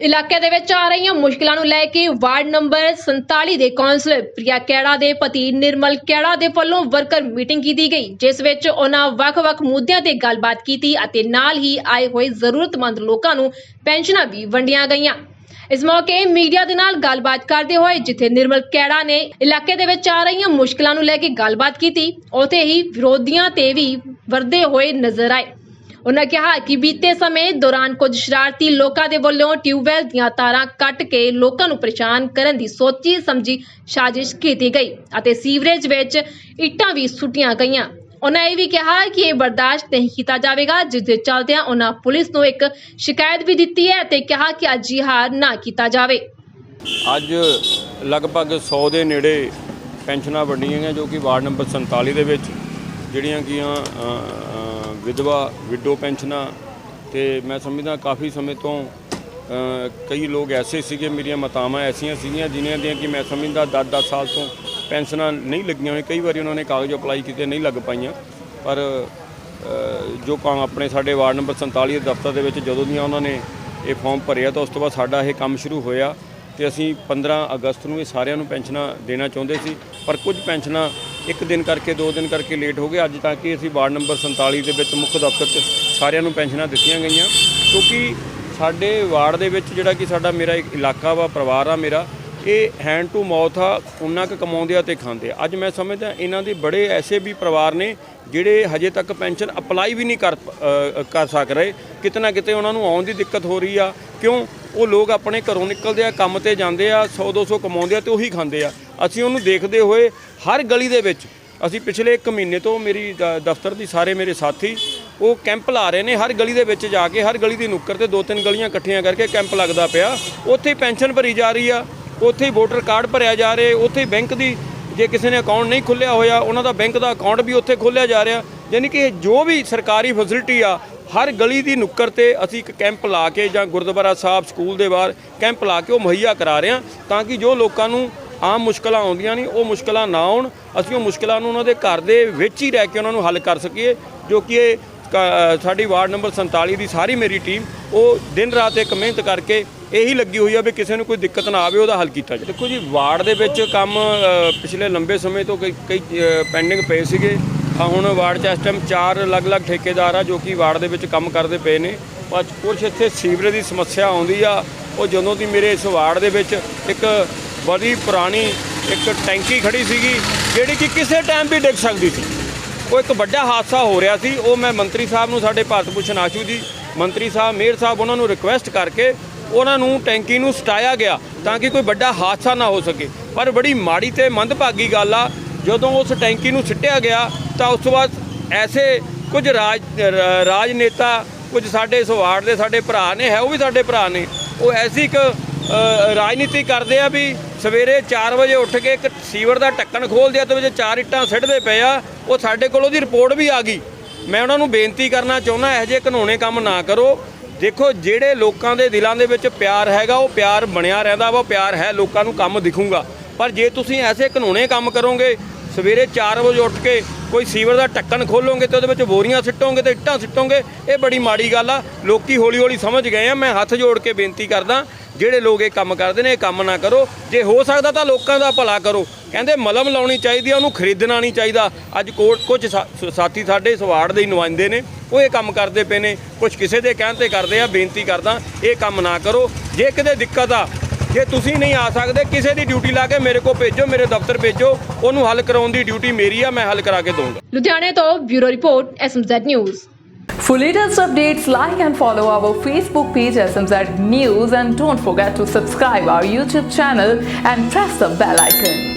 ਇਲਾਕੇ ਦੇ ਵਿੱਚ ਆ ਰਹੀਆਂ ਮੁਸ਼ਕਲਾਂ ਨੂੰ ਲੈ ਕੇ ਵਾਰਡ ਨੰਬਰ 47 ਦੇ ਕੌਂਸਲਰ ਪ੍ਰਿਆ ਕੈੜਾ ਦੇ ਪਤੀ ਨਿਰਮਲ ਕੈੜਾ ਦੇ ਵੱਲੋਂ ਵਰਕਰ ਮੀਟਿੰਗ ਕੀਤੀ ਗਈ, ਜਿਸ ਵਿੱਚ ਉਹਨਾਂ ਵੱਖ-ਵੱਖ ਮੁੱਦਿਆਂ ਤੇ ਗੱਲਬਾਤ ਕੀਤੀ ਅਤੇ ਨਾਲ ਹੀ ਆਏ ਹੋਏ ਜ਼ਰੂਰਤਮੰਦ ਲੋਕਾਂ ਨੂੰ ਪੈਨਸ਼ਨਾਂ ਵੀ ਵੰਡੀਆਂ ਗਈਆਂ। ਇਸ ਮੌਕੇ ਮੀਡੀਆ ਦੇ ਨਾਲ ਗੱਲਬਾਤ ਕਰਦੇ ਹੋਏ ਜਿੱਥੇ ਨਿਰਮਲ ਕੈੜਾ ਨੇ ਇਲਾਕੇ ਦੇ ਵਿੱਚ ਆ ਰਹੀਆਂ ਮੁਸ਼ਕਲਾਂ ਨੂੰ ਲੈ ਕੇ ਗੱਲਬਾਤ ਕੀਤੀ, ਉੱਥੇ ਹੀ ਵਿਰੋਧੀਆਂ ਤੇ ਵੀ ਵਰਦੇ ਹੋਏ ਨਜ਼ਰ ਆਏ। ਉਹਨਾਂ ਕਿਹਾ ਕਿ ਬੀਤੇ ਸਮੇਂ ਦੌਰਾਨ ਕੁਝ ਸ਼ਰਾਰਤੀ ਲੋਕਾਂ ਦੇ ਵੱਲੋਂ ਟਿਊਬਵੈਲ ਦੀਆਂ ਤਾਰਾਂ ਕੱਟ ਕੇ ਲੋਕਾਂ ਨੂੰ ਪਰੇਸ਼ਾਨ ਕਰਨ ਦੀ ਸੋਚੀ ਸਮਝੀ ਸਾਜ਼ਿਸ਼ ਕੀਤੀ ਗਈ ਅਤੇ ਸੀਵਰੇਜ ਵਿੱਚ ਇੱਟਾਂ ਵੀ ਸੁੱਟੀਆਂ ਗਈਆਂ। ਉਹਨਾਂ ਇਹ ਵੀ ਕਿਹਾ ਕਿ ਇਹ ਬਰਦਾਸ਼ਤ ਨਹੀਂ ਕੀਤਾ ਜਾਵੇਗਾ, ਜਿਸ ਦੇ ਚਲਦਿਆਂ ਉਹਨਾਂ ਪੁਲਿਸ ਨੂੰ ਇੱਕ ਸ਼ਿਕਾਇਤ ਵੀ ਦਿੱਤੀ ਹੈ ਅਤੇ ਕਿਹਾ ਕਿ ਅਜਿਹਾ ਨਾ ਕੀਤਾ ਜਾਵੇ। ਅੱਜ ਲਗਭਗ 100 ਦੇ ਨੇੜੇ ਪੈਨਸ਼ਨਾਂ ਵੰਡੀਆਂ ਗਈਆਂ, ਜੋ ਕਿ ਵਾਰਡ ਨੰਬਰ 47 ਦੇ ਵਿੱਚ, ਜਿਹੜੀਆਂ ਕੀਆਂ ਵਿਧਵਾ ਵਿਡੋ ਪੈਨਸ਼ਨਾਂ ਤੇ ਮੈਂ ਸਮਝਦਾ ਕਾਫੀ ਸਮੇਂ ਤੋਂ ਕਈ ਲੋਕ ਐਸੇ ਸੀਗੇ, ਮੇਰੀਆਂ ਮਾਤਾਵਾਂ ਐਸੀਆਂ ਸੀਗੀਆਂ, ਜਿਨ੍ਹਾਂ ਦੀਆਂ ਕਿ ਮੈਂ ਸਮਝਦਾ 10-10 ਸਾਲ ਤੋਂ ਪੈਨਸ਼ਨਾਂ ਨਹੀਂ ਲੱਗੀਆਂ ਹੋਈਆਂ। ਕਈ ਵਾਰੀ ਉਹਨਾਂ ਨੇ ਕਾਗਜ਼ ਅਪਲਾਈ ਕੀਤੇ, ਨਹੀਂ ਲੱਗ ਪਾਈਆਂ। ਪਰ ਜੋ ਕੰਮ ਆਪਣੇ ਸਾਡੇ ਵਾਰਡ ਨੰਬਰ 47 ਦੇ ਦਫ਼ਤਰ ਦੇ ਵਿੱਚ ਜਦੋਂ ਦੀਆਂ ਉਹਨਾਂ ਨੇ ਇਹ ਫਾਰਮ ਭਰਿਆ ਤਾਂ ਉਸ ਤੋਂ ਬਾਅਦ ਸਾਡਾ ਇਹ ਕੰਮ ਸ਼ੁਰੂ ਹੋਇਆ ਤੇ ਅਸੀਂ 15 ਅਗਸਤ ਨੂੰ ਇਹ ਸਾਰਿਆਂ ਨੂੰ ਪੈਨਸ਼ਨਾਂ ਦੇਣਾ ਚਾਹੁੰਦੇ ਸੀ। ਪਰ ਕੁਝ ਪੈਨਸ਼ਨਾਂ ਇੱਕ ਦਿਨ ਕਰਕੇ, ਦੋ ਦਿਨ ਕਰਕੇ ਲੇਟ ਹੋ ਗਏ। ਅੱਜ ਤੱਕ ਕਿ ਅਸੀਂ ਵਾਰਡ ਨੰਬਰ 47 ਦੇ ਵਿੱਚ ਮੁੱਖ ਦਫ਼ਤਰ 'ਚ ਸਾਰਿਆਂ ਨੂੰ ਪੈਨਸ਼ਨਾਂ ਦਿੱਤੀਆਂ ਗਈਆਂ। ਕਿਉਂਕਿ ਸਾਡੇ ਵਾਰਡ ਦੇ ਵਿੱਚ ਜਿਹੜਾ ਕਿ ਸਾਡਾ ਮੇਰਾ ਇੱਕ ਇਲਾਕਾ ਵਾ, ਪਰਿਵਾਰ ਆ ਮੇਰਾ ਇਹ ਹੈਂਡ ਟੂ ਮਾਊਥ ਆ ਉਹਨਾਂ ਕੁ ਕਮਾਉਂਦੇ ਆ ਤੇ ਖਾਂਦੇ ਆ। ਅੱਜ ਮੈਂ ਸਮਝਦਾ ਇਹਨਾਂ ਦੇ ਬੜੇ ਐਸੇ ਵੀ ਪਰਿਵਾਰ ਨੇ ਜਿਹੜੇ ਹਜੇ ਤੱਕ ਪੈਨਸ਼ਨ ਅਪਲਾਈ ਵੀ ਨਹੀਂ ਕਰ ਕਰ ਸਕ ਰਹੇ। ਕਿਤੇ ਨਾ ਕਿਤੇ ਉਹਨਾਂ ਨੂੰ ਆਉਣ ਦੀ ਦਿੱਕਤ ਹੋ ਰਹੀ ਆ। ਕਿਉਂ? ਉਹ ਲੋਕ ਆਪਣੇ ਘਰੋਂ ਨਿਕਲਦੇ ਆ, ਕੰਮ ਤੇ ਜਾਂਦੇ ਆ 100 200 ਕਮਾਉਂਦੇ ਆ ਤੇ ਉਹੀ ਖਾਂਦੇ ਆ। ਅਸੀਂ ਉਹਨੂੰ ਦੇਖਦੇ ਹੋਏ ਹਰ ਗਲੀ ਦੇ ਵਿੱਚ, ਅਸੀਂ ਪਿਛਲੇ 1 ਮਹੀਨੇ ਤੋਂ ਮੇਰੀ ਦ- ਦਫ਼ਤਰ ਦੀ ਸਾਰੇ ਮੇਰੇ ਸਾਥੀ, ਉਹ ਕੈਂਪ ਲਾ ਰਹੇ ਨੇ ਹਰ ਗਲੀ ਦੇ ਵਿੱਚ ਜਾ ਕੇ, ਹਰ ਗਲੀ ਦੀ ਨੁੱਕਰ ਤੇ ਦੋ ਤਿੰਨ ਗਲੀਆਂ ਇਕੱਠੀਆਂ ਕਰਕੇ ਕੈਂਪ ਲੱਗਦਾ ਪਿਆ। ਉੱਥੇ ਪੈਨਸ਼ਨ ਭਰੀ ਜਾ ਰਹੀ ਆ। ਉੱਥੇ ਹੀ ਵੋਟਰ ਕਾਰਡ ਭਰਿਆ ਜਾ ਰਿਹਾ ਉੱਥੇ ਹੀ ਬੈਂਕ ਦੀ ਜੇ ਕਿਸੇ ਨੇ ਅਕਾਊਂਟ ਨਹੀਂ ਖੁੱਲਿਆ ਹੋਇਆ, ਉਹਨਾਂ ਦਾ ਬੈਂਕ ਦਾ ਅਕਾਊਂਟ ਵੀ ਉੱਥੇ ਖੋਲ੍ਹਿਆ ਜਾ ਰਿਹਾ। ਯਾਨੀ ਕਿ ਜੋ ਵੀ ਸਰਕਾਰੀ ਫੈਸਿਲਿਟੀ ਆ, ਹਰ ਗਲੀ ਦੀ ਨੁੱਕਰ ਤੇ ਅਸੀਂ ਇੱਕ ਕੈਂਪ ਲਾ ਕੇ ਜਾਂ ਗੁਰਦੁਆਰਾ ਸਾਹਿਬ ਸਕੂਲ ਦੇ ਬਾਹਰ ਕੈਂਪ ਲਾ ਕੇ ਉਹ ਮੁਹੱਈਆ ਕਰਾ ਰਹੇ ਹਾਂ ਤਾਂ ਕਿ ਜੋ ਲੋਕਾਂ ਨੂੰ ਆਮ ਮੁਸ਼ਕਲਾਂ ਆਉਂਦੀਆਂ ਨੇ, ਉਹ ਮੁਸ਼ਕਲਾਂ ਨਾ ਆਉਣ। ਅਸੀਂ ਉਹ ਮੁਸ਼ਕਲਾਂ ਨੂੰ ਉਹਨਾਂ ਦੇ ਘਰ ਦੇ ਵਿੱਚ ਹੀ ਰਹਿ ਕੇ ਉਹਨਾਂ ਨੂੰ ਹੱਲ ਕਰ ਸਕੀਏ, ਜੋ ਕਿ ਇਹ ਕ- ਸਾਡੀ ਵਾਰਡ ਨੰਬਰ 47 ਦੀ ਸਾਰੀ ਮੇਰੀ ਟੀਮ ਉਹ ਦਿਨ ਰਾਤ ਇੱਕ ਮਿਹਨਤ ਕਰਕੇ ਇਹੀ ਲੱਗੀ ਹੋਈ ਆ ਵੀ ਕਿਸੇ ਨੂੰ ਕੋਈ ਦਿੱਕਤ ਨਾ ਆਵੇ, ਉਹਦਾ ਹੱਲ ਕੀਤਾ ਜਾਵੇ। ਦੇਖੋ ਜੀ, ਵਾਰਡ ਦੇ ਵਿੱਚ ਕੰਮ ਪਿਛਲੇ ਲੰਬੇ ਸਮੇਂ ਤੋਂ ਕਈ ਕਈ ਪੈਂਡਿੰਗ ਪਏ ਸੀਗੇ। ਆ ਹੁਣ ਵਾਰਡ 'ਚ ਇਸ ਟਾਈਮ ਚਾਰ ਅਲੱਗ-ਅਲੱਗ ਠੇਕੇਦਾਰ ਆ ਜੋ ਕਿ ਵਾਰਡ ਦੇ ਵਿੱਚ ਕੰਮ ਕਰਦੇ ਪਏ ਨੇ। ਪਰ ਕੁਝ ਇੱਥੇ ਸੀਵਰੇਜ ਦੀ ਸਮੱਸਿਆ ਆਉਂਦੀ ਆ। ਉਹ ਜਦੋਂ ਦੀ ਮੇਰੇ ਇਸ ਵਾਰਡ ਦੇ ਵਿੱਚ ਇੱਕ ਬੜੀ ਪੁਰਾਣੀ ਇੱਕ ਟੈਂਕੀ ਖੜੀ ਸੀਗੀ, ਜਿਹੜੀ ਕਿ ਕਿਸੇ ਟਾਈਮ ਵੀ ਡਿੱਗ ਸਕਦੀ ਸੀ। ਉਹ ਇੱਕ ਵੱਡਾ ਹਾਦਸਾ ਹੋ ਰਿਹਾ ਸੀ। ਉਹ ਮੈਂ ਮੰਤਰੀ ਸਾਹਿਬ ਨੂੰ, ਸਾਡੇ ਭਾਰਤ ਭੂਸ਼ਣ ਆਸ਼ੂ ਜੀ ਮੰਤਰੀ ਸਾਹਿਬ, ਮੇਅਰ ਸਾਹਿਬ ਉਹਨਾਂ ਨੂੰ ਰਿਕੁਐਸਟ ਕਰਕੇ ਉਹਨਾਂ ਨੂੰ ਟੈਂਕੀ ਨੂੰ ਸਟਾਇਆ ਗਿਆ ਤਾਂ ਕਿ ਕੋਈ ਵੱਡਾ ਹਾਦਸਾ ਨਾ ਹੋ ਸਕੇ। ਪਰ ਬੜੀ ਮਾੜੀ ਤੇ ਮੰਦਭਾਗੀ ਗੱਲ ਆ, ਜਦੋਂ ਉਸ ਟੈਂਕੀ ਨੂੰ ਸਿੱਟਿਆ ਗਿਆ ਤਾਂ ਉਸ ਤੋਂ ਬਾਅਦ ਐਸੇ ਕੁਝ ਰਾਜ ਰਾਜਨੇਤਾ, ਕੁਝ ਸਾਡੇ ਸਵਾਰਡ ਦੇ ਸਾਡੇ ਭਰਾ ਨੇ, ਹੈ ਉਹ ਵੀ ਸਾਡੇ ਭਰਾ ਨੇ, ਉਹ ਐਸੀ ਇੱਕ ਰਾਜਨੀਤੀ ਕਰਦੇ ਆ ਵੀ ਸਵੇਰੇ 4 ਵਜੇ ਉੱਠ ਕੇ ਇੱਕ ਸੀਵਰ ਦਾ ਢੱਕਣ ਖੋਲਦੇ ਆ ਤੇ ਵਿੱਚ ਚਾਰ ਇੱਟਾਂ ਸਿੱਟਦੇ ਪਏ ਆ, ਉਹ ਸਾਡੇ ਕੋਲ ਉਹਦੀ ਰਿਪੋਰਟ ਵੀ ਆ ਗਈ। ਮੈਂ ਉਹਨਾਂ ਨੂੰ ਬੇਨਤੀ ਕਰਨਾ ਚਾਹੁੰਦਾ, ਇਹੋ ਜਿਹੇ ਕਾਨੂੰਨੇ ਕੰਮ ਨਾ ਕਰੋ। ਦੇਖੋ, ਜਿਹੜੇ ਲੋਕਾਂ ਦੇ ਦਿਲਾਂ ਦੇ ਵਿੱਚ ਪਿਆਰ ਹੈਗਾ, ਉਹ ਪਿਆਰ ਬਣਿਆ ਰਹਿੰਦਾ ਵਾ, ਉਹ ਪਿਆਰ ਹੈ, ਲੋਕਾਂ ਨੂੰ ਕੰਮ ਦਿਖੂਗਾ। ਪਰ ਜੇ ਤੁਸੀਂ ਐਸੇ ਕਾਨੂੰਨੇ ਕੰਮ ਕਰੋਗੇ, ਸਵੇਰੇ 4 ਵਜੇ ਉੱਠ ਕੇ ਕੋਈ ਸੀਵਰ ਦਾ ਟੱਕਣ ਖੋਲੋਗੇ ਤੇ ਉਹਦੇ ਵਿੱਚ ਬੋਰੀਆਂ ਸਿੱਟੋਗੇ ਤੇ ਇੱਟਾਂ ਸਿੱਟੋਗੇ, ਇਹ ਬੜੀ ਮਾੜੀ ਗੱਲ ਆ। ਲੋਕੀ ਹੌਲੀ ਹੌਲੀ ਸਮਝ ਗਏ ਆ। ਮੈਂ ਹੱਥ ਜੋੜ ਕੇ ਬੇਨਤੀ ਕਰਦਾ, ਜਿਹੜੇ ਲੋਕ ਇਹ ਕੰਮ ਕਰਦੇ ਨੇ, ਇਹ ਕੰਮ ਨਾ ਕਰੋ। ਜੇ ਹੋ ਸਕਦਾ ਤਾਂ ਲੋਕਾਂ ਦਾ ਭਲਾ ਕਰੋ। ਕਹਿੰਦੇ ਮਲਮ ਲਾਉਣੀ ਚਾਹੀਦੀ ਆ, ਉਹਨੂੰ ਖਰੀਦਣਾ ਨਹੀਂ ਚਾਹੀਦਾ। ਅੱਜ ਕੋਟ ਕੁਝ ਸਾ- ਸਾਥੀ ਸਾਡੇ ਸਵਾਰਡ ਦੇ ਨੁਮਾਇੰਦੇ ਨੇ, ਉਹ ਇਹ ਕੰਮ ਕਰਦੇ ਪਏ ਨੇ। ਕੁਝ ਕਿਸੇ ਦੇ ਕਹਿਣ ਤੇ ਕਰਦੇ ਆ, ਬੇਨਤੀ ਕਰਦਾ, ਇਹ ਕੰਮ ਨਾ ਕਰੋ। ਜੇ ਕਿਤੇ ਦਿੱਕਤ ਆ ਜੇ ਤੁਸੀਂ ਨਹੀਂ ਆ ਸਕਦੇ ਕਿਸੇ ਦੀ ਡਿਊਟੀ ਲਾ ਕੇ ਮੇਰੇ ਕੋਲ ਭੇਜੋ ਮੇਰੇ ਦਫ਼ਤਰ ਭੇਜੋ ਉਹਨੂੰ ਹੱਲ ਕਰਾਉਣ ਦੀ ਡਿਊਟੀ ਮੇਰੀ ਆ ਮੈਂ ਹੱਲ ਕਰਾ ਕੇ ਦਊਂਗਾ ਲੁਧਿਆਣੇ ਤੋਂ bureau report SMZ news For latest updates, like and follow our Facebook page SMZ News and don't forget to subscribe our YouTube channel and press the bell icon.